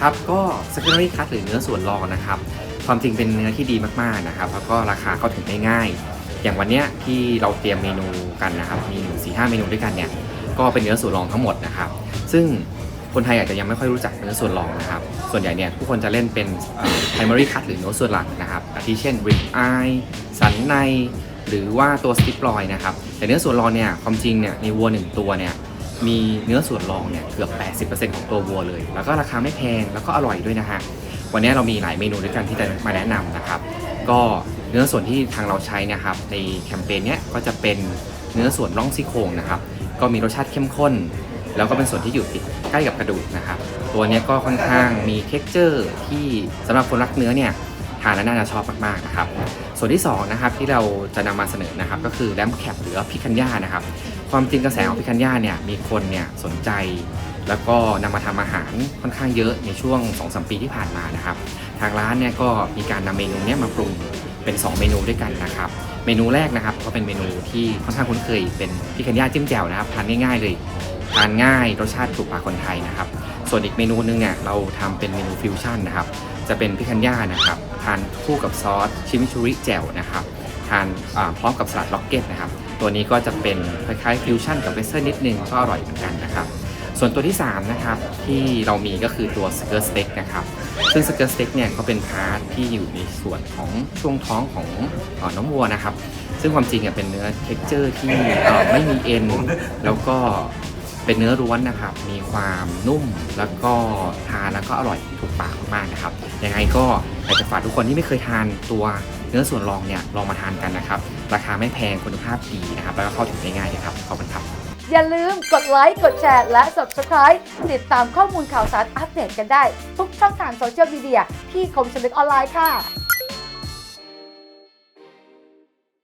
ครับก็ secondary cut หรือเนื้อส่วนรองนะครับ ความจริงเป็นเนื้อที่ดีมากๆนะครับ แล้วก็ราคาเข้าถึงได้ง่าย อย่างวันนี้ที่เราเตรียมเมนูกันนะครับ มี4 5เมนูด้วยกันเนี่ย ก็เป็นเนื้อส่วนรองทั้งหมดนะครับ ซึ่งคนไทยอาจจะยังไม่ค่อยรู้จักเนื้อส่วนรองนะครับ ส่วนใหญ่เนี่ยทุกคนจะเล่นเป็น primary cut หรือเนื้อส่วนหลักนะครับอาทิเช่น rib eye สันใน หรือว่าตัวสติปลอยนะครับ แต่เนื้อส่วนรองเนี่ยความจริงเนี่ยในวัวหนึ่งตัวเนี่ย มีเนื้อส่วนรองเนี่ยเกือบ 80%ของตัววัวเลย แล้วก็ราคาไม่แพงแล้วก็อร่อยด้วยนะฮะวันนี้เรามีหลายเมนูด้วยกันที่จะมาแนะนำนะครับ ก็เนื้อส่วนที่ทางเราใช้นะครับ ในแคมเปญเนี้ยก็จะเป็นเนื้อส่วนร่องซี่โครงนะครับ ก็มีรสชาติเข้มข้น แล้วก็เป็นส่วนที่อยู่ติดใกล้กับกระดูกนะครับ ตัวนี้ก็ค่อนข้างมีเท็กเจอร์ที่สำหรับคนรักเนื้อเนี่ย ทานแล้วน่าจะชอบมากๆนะครับ ส่วนที่สองนะครับที่เราจะนำมาเสนอนะครับก็คือแรมแคปหรือพิคันย่านะครับ ความจริงกระแสของพิคันย่าเนี่ยมีคนเนี่ยสนใจ แล้วก็นำมาทำอาหารค่อนข้างเยอะในช่วง2-3ปีที่ผ่านมานะครับ ทางร้านเนี่ยก็มีการนำเมนูเนี้ยมาปรุงเป็น 2 เมนูด้วยกันนะครับ เมนูแรกนะครับก็เป็นเมนูที่ค่อนข้างคุ้นเคย เป็นพิคันย่าจิ้มแจ่วนะครับทานง่ายๆเลยทานง่ายรสชาติถูกปากคนไทยนะครับ ส่วนอีกเมนูนึงเนี่ยเราทำเป็นเมนูฟิวชั่นนะครับ จะเป็นพิคันย่านะครับ ทานคู่กับซอสชิมิชูริแจ่วนะครับทานพร้อมกับสลัดล็อกเก็ตนะครับตัวนี้ก็จะเป็นคล้ายๆฟิวชั่นกับเวสเทิร์นิดนึงก็อร่อยเหมือนกันนะครับส่วนตัวที่3นะครับที่เรามีก็คือตัวสเกิร์ตสเต็กนะครับซึ่งสเกิร์ตสเต็กเนี่ยก็เป็นพาร์ทที่อยู่ในส่วนของช่วงท้องของอน้องวัวนะครับซึ่งความจริงอะเป็นเนื้อเท็กเจอร์ที่ไม่มีเอ็นแล้วก็ เป็นเนื้อล้วนนะครับ มีความนุ่มแล้วก็ทานแล้วก็อร่อยถูกปากมากๆนะครับ ยังไงก็อยากจะฝากทุกคนที่ไม่เคยทานตัวเนื้อส่วนรองเนี่ยลองมาทานกันนะครับ ราคาไม่แพงคุณภาพดีนะครับ แล้วก็เข้าถึงได้ง่ายเลยครับ ขอบคุณครับ อย่าลืมกดไลค์ กดแชร์ และ Subscribe ติดตามข้อมูลข่าวสารอัปเดตกันได้ ทุกช่องทางโซเชียลมีเดียที่คมชนึกออนไลน์ค่ะ